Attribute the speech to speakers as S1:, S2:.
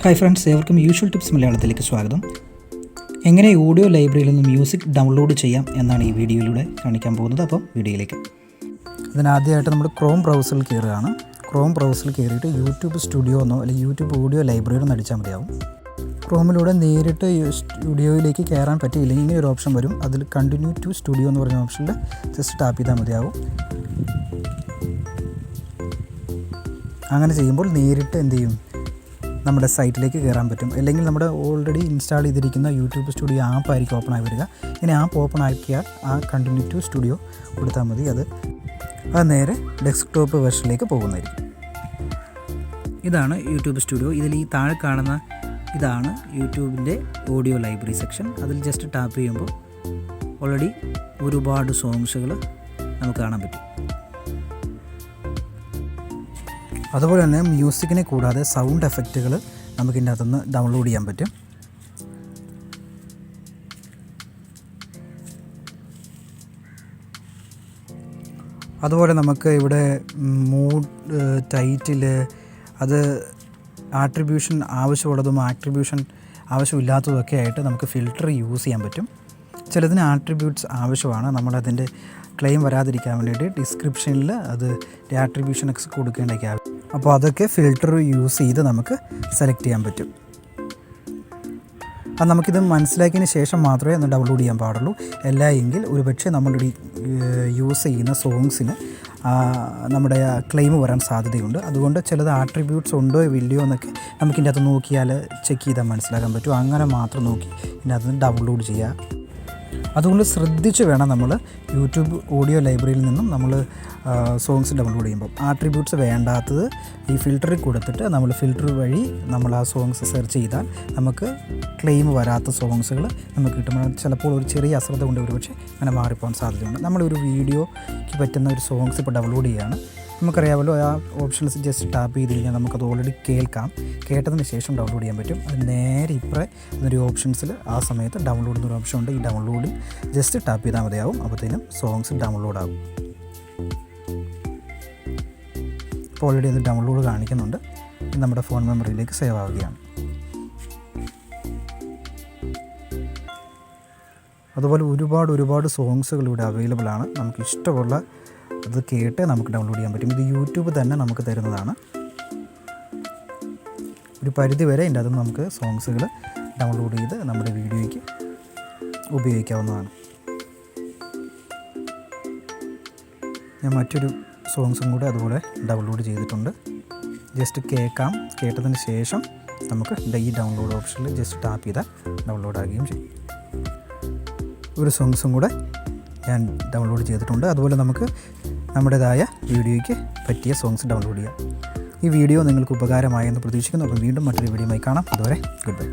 S1: Hi friends ഏവർക്കും usual tips മലയാളത്തിലേക്ക് സ്വാഗതം. എങ്ങനെ ഓഡിയോ ലൈബ്രറിയിൽ നിന്ന് മ്യൂസിക് ഡൗൺലോഡ് ചെയ്യാം എന്നാണ് ഈ വീഡിയോയിലൂടെ കാണിക്കാൻ പോകുന്നത്. അപ്പം വീഡിയോയിലേക്ക്. അതിനാദ്യമായിട്ട് നമ്മൾ ക്രോം ബ്രൗസറിൽ കയറുകയാണ്. ക്രോം ബ്രൗസറിൽ കയറിയിട്ട് യൂട്യൂബ് സ്റ്റുഡിയോ എന്നോ അല്ലെങ്കിൽ യൂട്യൂബ് ഓഡിയോ ലൈബ്രറി എന്ന് അടിച്ചാൽ മതിയാവും. ക്രോമിലൂടെ നേരിട്ട് സ്റ്റുഡിയോയിലേക്ക് കയറാൻ പറ്റിയില്ലെങ്കിൽ ഇങ്ങനെ ഒരു ഓപ്ഷൻ വരും. അതിൽ കണ്ടിന്യൂ ടു സ്റ്റുഡിയോ എന്ന് പറഞ്ഞ ഓപ്ഷനിൽ ജസ്റ്റ് ടാപ്പ് ചെയ്താൽ മതിയാവും. അങ്ങനെ ചെയ്യുമ്പോൾ നേരിട്ട് എന്ത് ചെയ്യും? നമ്മുടെ സൈറ്റിലേക്ക് കയറാൻ പറ്റും. അല്ലെങ്കിൽ നമ്മുടെ ഓൾറെഡി ഇൻസ്റ്റാൾ ചെയ്തിരിക്കുന്ന യൂട്യൂബ് സ്റ്റുഡിയോ ആപ്പ് ആയിരിക്കും ഓപ്പൺ ആയി വരിക. ഇനി ആപ്പ് ഓപ്പൺ ആക്കിയാൽ ആ കണ്ടിന്യൂ ടു സ്റ്റുഡിയോ കൊടുത്താൽ മതി. അത് അത് നേരെ ഡെസ്ക്ടോപ്പ് വെർഷനിലേക്ക് പോകുന്നതായിരിക്കും. ഇതാണ് യൂട്യൂബ് സ്റ്റുഡിയോ ഇതിൽ ഈ താഴെ കാണുന്ന ഇതാണ് യൂട്യൂബിന്റെ ഓഡിയോ ലൈബ്രറി സെക്ഷൻ. അതിൽ ജസ്റ്റ് ടാപ്പ് ചെയ്യുമ്പോൾ ഓൾറെഡി ഒരുപാട് സോങ്സുകൾ നമുക്ക് കാണാൻ പറ്റും. അതുപോലെ തന്നെ മ്യൂസിക്കിനെ കൂടാതെ സൗണ്ട് എഫക്റ്റുകൾ നമുക്ക് ഇതിന്റെ അകത്തുനിന്ന് ഡൗൺലോഡ് ചെയ്യാൻ പറ്റും. അതുപോലെ നമുക്ക് ഇവിടെ മൂഡ് ടൈറ്റിൽ അത് ആട്രിബ്യൂഷൻ ആവശ്യമുള്ളതും ആട്രിബ്യൂഷൻ ആവശ്യമില്ലാത്തതൊക്കെ ആയിട്ട് നമുക്ക് ഫിൽട്ടർ യൂസ് ചെയ്യാൻ പറ്റും. ചിലതിന് ആട്രിബ്യൂട്ട്സ് ആവശ്യമാണ്. നമ്മളതിന്റെ ക്ലെയിം വരാതിരിക്കാൻ വേണ്ടിയിട്ട് ഡിസ്ക്രിപ്ഷനിൽ അത് ആട്രിബ്യൂഷനൊക്കെ കൊടുക്കേണ്ടതൊക്കെ ആവശ്യം. അപ്പോൾ അതൊക്കെ ഫിൽട്ടർ യൂസ് ചെയ്ത് നമുക്ക് സെലക്ട് ചെയ്യാൻ പറ്റും. അത് നമുക്കിത് മനസ്സിലാക്കിയതിന് ശേഷം മാത്രമേ ഒന്ന് ഡൗൺലോഡ് ചെയ്യാൻ പാടുള്ളൂ. അല്ല എങ്കിൽ ഒരുപക്ഷെ നമ്മളുടെ യൂസ് ചെയ്യുന്ന സോങ്സിന് നമ്മുടെ ക്ലെയിം വരാൻ സാധ്യതയുണ്ട്. അതുകൊണ്ട് ചിലത് ആട്രിബ്യൂട്ട്സ് ഉണ്ടോ ഇല്ലയോ എന്നൊക്കെ നമുക്കിന്റെ അകത്ത് നോക്കിയാൽ ചെക്ക് ചെയ്താൽ മനസ്സിലാക്കാൻ പറ്റും. അങ്ങനെ മാത്രം നോക്കി ഇതിന്റെ അകത്ത് ഡൗൺലോഡ് ചെയ്യുക അതുകൊണ്ട് ശ്രദ്ധിച്ച് വേണം നമ്മൾ യൂട്യൂബ് ഓഡിയോ ലൈബ്രറിയിൽ നിന്നും നമ്മൾ സോങ്സ് ഡൗൺലോഡ് ചെയ്യുമ്പോൾ. ആട്രിബ്യൂട്ട്സ് വേണ്ടാത്തത് ഈ ഫിൽറ്ററിൽ കൊടുത്തിട്ട് നമ്മൾ ഫിൽറ്റർ വഴി നമ്മൾ ആ സോങ്സ് സെർച്ച് ചെയ്താൽ നമുക്ക് ക്ലെയിം വരാത്ത സോങ്സുകൾ നമുക്ക് കിട്ടുമ്പോൾ ചിലപ്പോൾ ഒരു ചെറിയ അശ്രദ്ധ കൊണ്ട് ഒരുപക്ഷെ അങ്ങനെ മാറിപ്പോകാൻ സാധ്യതയുണ്ട്. നമ്മളൊരു വീഡിയോയ്ക്ക് പറ്റുന്ന ഒരു സോങ്സ് ഇപ്പോൾ ഡൗൺലോഡ് ചെയ്യുകയാണ് നമുക്കറിയാമല്ലോ ആ ഓപ്ഷൻസ് ജസ്റ്റ് ടാപ്പ് ചെയ്ത് കഴിഞ്ഞാൽ നമുക്കത് ഓൾറെഡി കേൾക്കാം. കേട്ടതിന് ശേഷം ഡൗൺലോഡ് ചെയ്യാൻ പറ്റും. അത് നേരെ ഇപ്പറേ എന്നൊരു ഓപ്ഷൻസിൽ ആ സമയത്ത് ഡൗൺലോഡ് എന്നൊരു ഓപ്ഷൻ ഉണ്ട്. ഈ ഡൗൺലോഡിൽ ജസ്റ്റ് ടാപ്പ് ചെയ്താൽ മതിയാവും. അപ്പോഴത്തേനും സോങ്സ് ഡൗൺലോഡ് ആകും. ഇപ്പോൾ ഓൾറെഡി അത് ഡൗൺലോഡ് കാണിക്കുന്നുണ്ട്. നമ്മുടെ ഫോൺ മെമ്മറിയിലേക്ക് സേവ് ആവുകയാണ്. അതുപോലെ ഒരുപാട് ഒരുപാട് സോങ്സുകൾ ഇവിടെ അവൈലബിൾ ആണ്. നമുക്ക് ഇഷ്ടമുള്ള അത് കേട്ടേ നമുക്ക് ഡൗൺലോഡ് ചെയ്യാൻ പറ്റും. ഇത് യൂട്യൂബ് തന്നെ നമുക്ക് തരുന്നതാണ്. ഒരു പരിധി വരെ ഇതിന്റെ അകത്ത് നമുക്ക് സോങ്സുകൾ ഡൗൺലോഡ് ചെയ്ത് നമ്മുടെ വീഡിയോയ്ക്ക് ഉപയോഗിക്കാവുന്നതാണ്. ഞാൻ മറ്റൊരു സോങ്സും കൂടെ അതുപോലെ ഡൗൺലോഡ് ചെയ്തിട്ടുണ്ട്. ജസ്റ്റ് കേൾക്കാം. കേട്ടതിന് ശേഷം നമുക്ക് ഈ ഡൗൺലോഡ് ഓപ്ഷനിൽ ജസ്റ്റ് ടാപ്പ് ചെയ്താൽ ഡൗൺലോഡ് ആകുകയും ചെയ്യും. ഒരു സോങ്സും കൂടെ ഞാൻ ഡൗൺലോഡ് ചെയ്തിട്ടുണ്ട്. അതുപോലെ നമുക്ക് നമ്മുടേതായ വീഡിയോയ്ക്ക് പറ്റിയ സോങ്സ് ഡൗൺലോഡ് ചെയ്യാം. ഈ വീഡിയോ നിങ്ങൾക്ക് ഉപകാരമായെന്ന് പ്രതീക്ഷിക്കുന്നു. അപ്പം വീണ്ടും മറ്റൊരു വീഡിയോയുമായി കാണാം. അതുവരെ ഗുഡ് ബൈ